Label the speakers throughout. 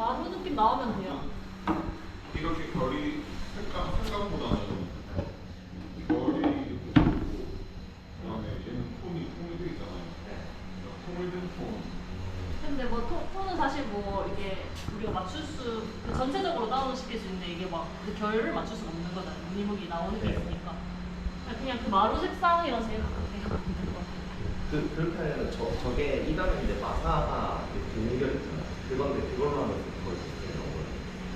Speaker 1: 마루 느낌 나오면 돼요.
Speaker 2: 이렇게 결이 색감, 색감보다는 결이 그다음에 얘는 톤이 통이 돼 있잖아요. 그러니까 통을 든 톤.
Speaker 1: 근데 뭐 톤, 톤은 사실 뭐 이게 우리가 맞출 수그 전체적으로 다운 시킬 수 있는데 이게 막 그 결을 맞출 수가 없는 거잖아요. 무늬목이 나오는 게
Speaker 3: 네.
Speaker 1: 있으니까. 그냥 그 마루 색상이랑 제일 가깝게 같아요.
Speaker 3: 그, 그렇게 하면 저, 저게 이담인데 마사가 분결 있잖아. 그건데 그걸로 하면 그걸 쓰는 거예요.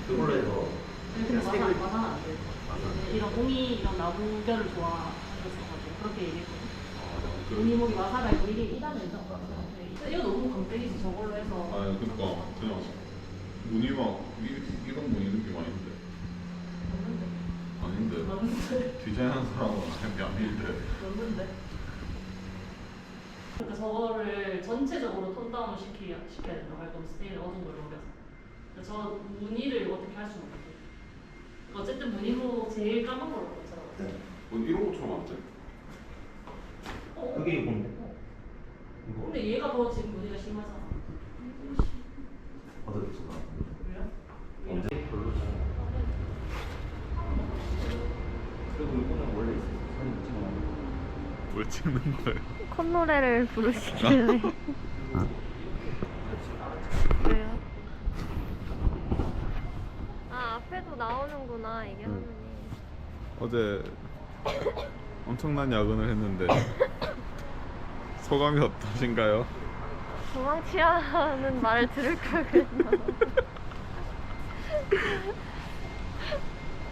Speaker 3: 그걸로 해서
Speaker 1: 근데
Speaker 3: 그냥
Speaker 1: 마사,
Speaker 3: 색을
Speaker 1: 마사는 안 돼요.
Speaker 3: 마사.
Speaker 1: 이런 옹이 이런 나무결을 좋아했어가지고 그렇게 얘기했거든요.
Speaker 2: 아, 그,
Speaker 1: 무늬목이 마사가 있고 이게. 네, 이거 너무 강백이지 저걸로 해서.
Speaker 2: 아, 그러니까 그냥 무늬막 이, 이런 무늬 느낌 아닌데.
Speaker 1: 없는데.
Speaker 2: 아닌데.
Speaker 1: 없는데.
Speaker 2: 디자인한 사람은 그냥 아닌데.
Speaker 1: 없는데. 그러니까 저거를 전체적으로 톤 다운을 시켜야, 시켜야 된다. 할 거면 스테인을 어두운 걸로 옮겨서. 근데 저 무늬를 어떻게 할 수는 없고. 어쨌든 무늬로 제일 까만 걸로.
Speaker 3: 네.
Speaker 2: 뭐 이런 것처럼 안 돼?
Speaker 1: 어,
Speaker 3: 그게 이건데?
Speaker 1: 어.
Speaker 3: 이거
Speaker 1: 근데 얘가 더 지금 무늬가 심하잖아.
Speaker 3: 어떻게 쓰나?
Speaker 1: 그래요?
Speaker 3: 언제 별로잖아. 그리고 이거는 원래 있었어. 사진 찍어놔.
Speaker 2: 뭘 찍는 거예요?
Speaker 4: 콧노래를 부르시길래 왜요? 아 앞에도 나오는구나 이게 화면이
Speaker 2: 어제 엄청난 야근을 했는데 소감이 어떠신가요?
Speaker 4: 도망치라는 말을 들을 걸 그랬나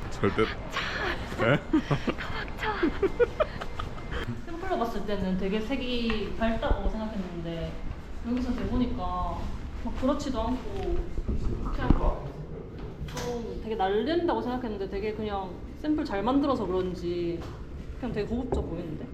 Speaker 2: 절대 네?
Speaker 1: 샘 플로 봤을 때는 되게 색이 밝다고 생각했는데 여기서 대보니까 막 그렇지도 않고 그냥 좀 되게 날린다고 생각했는데 되게 그냥 샘플 잘 만들어서 그런지 그냥 되게 고급져 보이는데?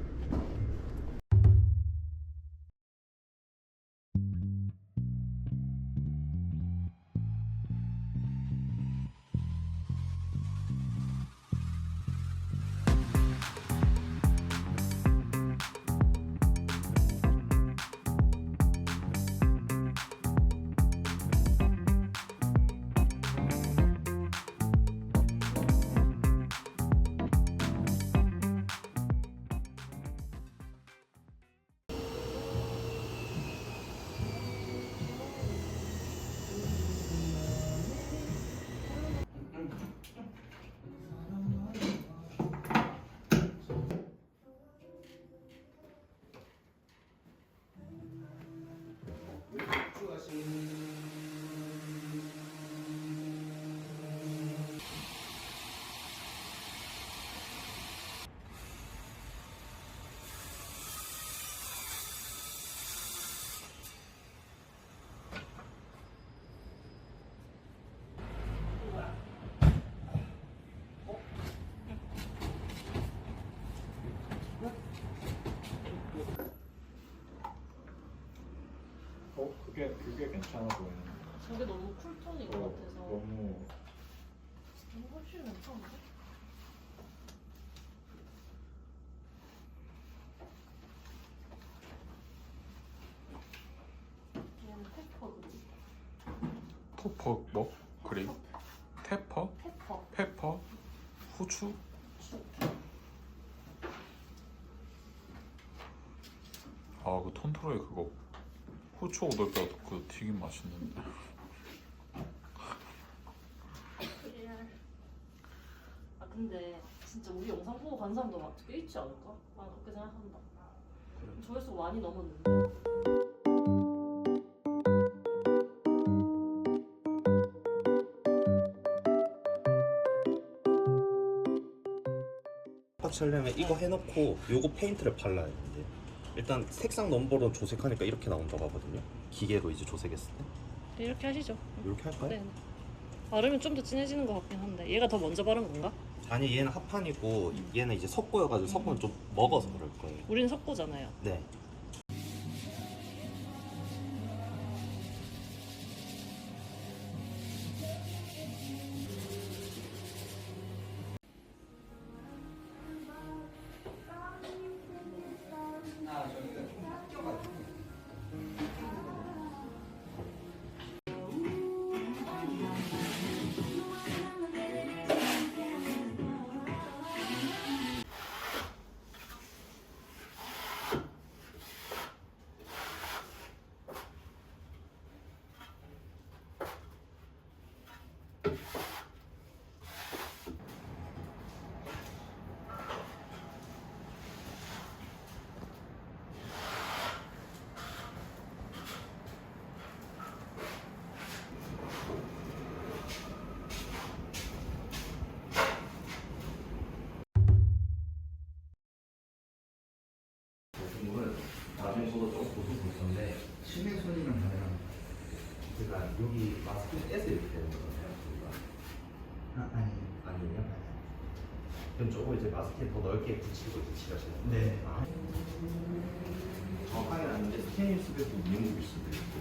Speaker 2: 그게 그게 괜찮아 보이는데
Speaker 1: 저게 너무 쿨톤인 것
Speaker 2: 어,
Speaker 1: 같아서.
Speaker 2: 너무.
Speaker 1: 너무 훨씬 괜찮은데? 얘는 페퍼?
Speaker 2: 토퍼 뭐? 그림? 테퍼.
Speaker 1: 페퍼?
Speaker 2: 페퍼. 후추? 아그 톤트로에 그거 후추 오돌뼈 그 튀김 맛있는데.
Speaker 1: 아 근데 진짜 우리 영상 보고 간 사람도 막꽤 있지 않을까? 난 그렇게 생각한다. 조회수 많이 넘었는데.
Speaker 3: 터치하려면 이거 해놓고 요거 페인트를 발라야 되는데 일단 색상 넘버로 조색하니까 이렇게 나온다고 하거든요. 기계로 이제 조색했을 때.
Speaker 1: 네, 이렇게 하시죠.
Speaker 3: 이렇게 할까요?
Speaker 1: 네. 바르면 좀 더 진해지는 것 같긴 한데. 얘가 더 먼저 바른 건가?
Speaker 3: 아니 얘는 합판이고 얘는 이제 석고여가지고 석고는 좀 먹어서 그럴 거예요.
Speaker 1: 우리는 석고잖아요.
Speaker 3: 네 여기 마스크에서 이렇게 되는 거잖아요. 아, 아니에요. 아니에요? 그럼 조금 이제 마스크에 더 넓게 붙이고 붙이시는 거예요?
Speaker 5: 네.
Speaker 3: 아. 정확하게 아는데 스테인일 수도 있고 미국일 수도 있고.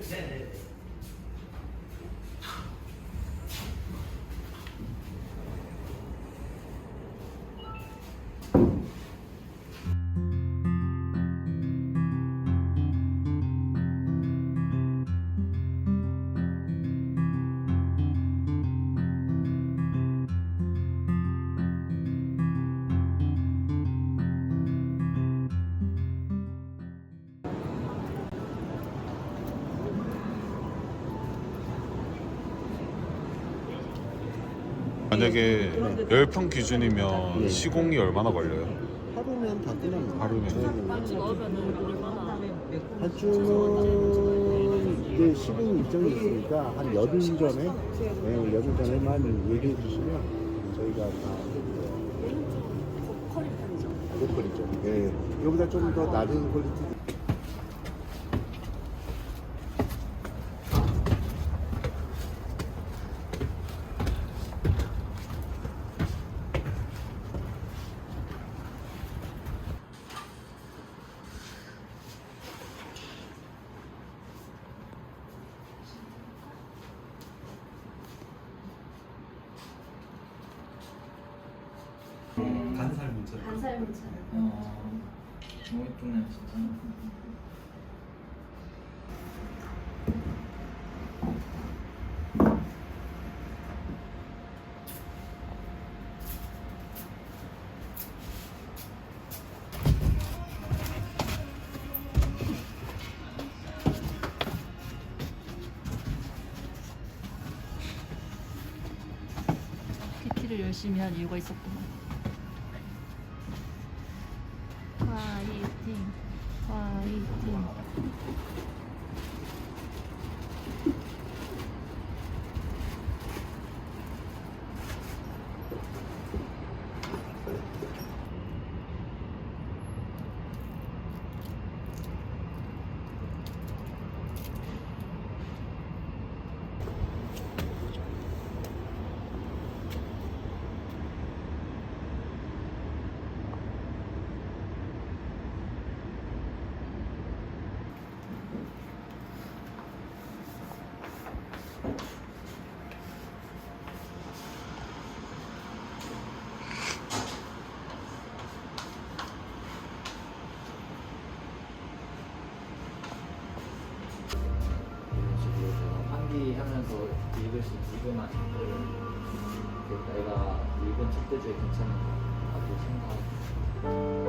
Speaker 5: 네네. 네. 네, 네.
Speaker 2: 만약에 10평 기준이면
Speaker 6: 네.
Speaker 2: 시공이 얼마나 걸려요?
Speaker 6: 하루면 다 끝납니다.
Speaker 2: 하루면?
Speaker 1: 반주 넣으면은 얼마나
Speaker 6: 한주는 이제 시공 일정이 있으니까 한 열흘 전에, 네, 열흘 전에만 얘기해 주시면 저희가 다. 고퀄이죠. 네, 이거보다 좀 더 낮은 퀄리티.
Speaker 5: 문자.
Speaker 1: 간살 문자.
Speaker 5: 어. 너무 이쁘네 진짜.
Speaker 1: PT를 열심히 한 이유가 있었구 만. 화
Speaker 5: 내가 읽은